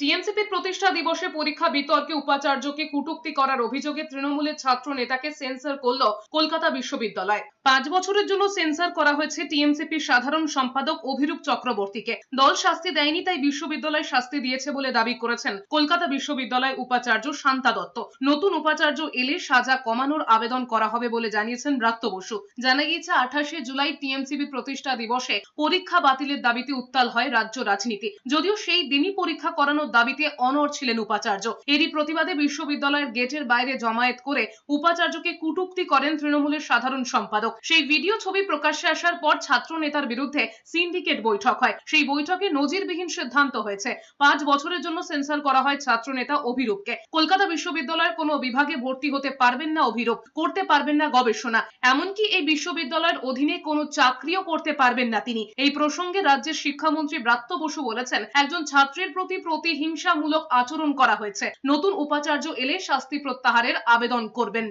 টিএমসিপির প্রতিষ্ঠা দিবসে পরীক্ষা বিতর্কে উপাচার্যকে কটূক্তি করার অভিযোগে তৃণমূলের ছাত্র নেতাকে সেন্সর করল কলকাতা বিশ্ববিদ্যালয়। পাঁচ বছরের জন্য সেন্সর করা হয়েছে টিএমসিপির সাধারণ সম্পাদক অভিরূপ চক্রবর্তীকে। দল শাস্তি দেয়নি, তাই বিশ্ববিদ্যালয় শাস্তি দিয়েছে বলে দাবি করেছেন কলকাতা বিশ্ববিদ্যালয় উপাচার্য শান্তা দত্ত। নতুন উপাচার্য এলে সাজা কমানোর আবেদন করা হবে বলে জানিয়েছেন ব্রাত্য বসু। জানা গিয়েছে, আঠাশে জুলাই টিএমসিবি প্রতিষ্ঠা দিবসে পরীক্ষা বাতিলের দাবিতে উত্তাল হয় রাজ্য রাজনীতি। যদিও সেই দিনই পরীক্ষা করানোর দাবিতে অনড় ছিলেন উপাচার্য। এরই প্রতিবাদে বিশ্ববিদ্যালয়ের গেটের বাইরে জমায়েত করে উপাচার্যকে কুটুক্তি করেন তৃণমূলের সাধারণ সম্পাদক। সেই ভিডিও ছবি প্রকাশ্যে আসার পর ছাত্র নেতার বিরুদ্ধে সিন্ডিকেট বৈঠক হয়। সেই বৈঠকে নজিরবিহীন সিদ্ধান্ত হয়েছে। পাঁচ বছরের জন্য সেন্সার করা হয় ছাত্র নেতা অভিরূপকে। কলকাতা বিশ্ববিদ্যালয়ের কোনো বিভাগে ভর্তি হতে পারবেন না অভিরূপ। করতে পারবেন না গবেষণা। এমনকি এই বিশ্ববিদ্যালয়ের অধীনে কোনো চাকরিও করতে পারবেন না তিনি। এই প্রসঙ্গে রাজ্যের শিক্ষামন্ত্রী ব্রাত্য বসু বলেছেন, একজন ছাত্রের প্রতি প্রতি প্রতিহিংসামূলক আচরণ করা হয়েছে। নতুন উপাচার্য এলে শাস্তি প্রত্যাহারের আবেদন করবেন।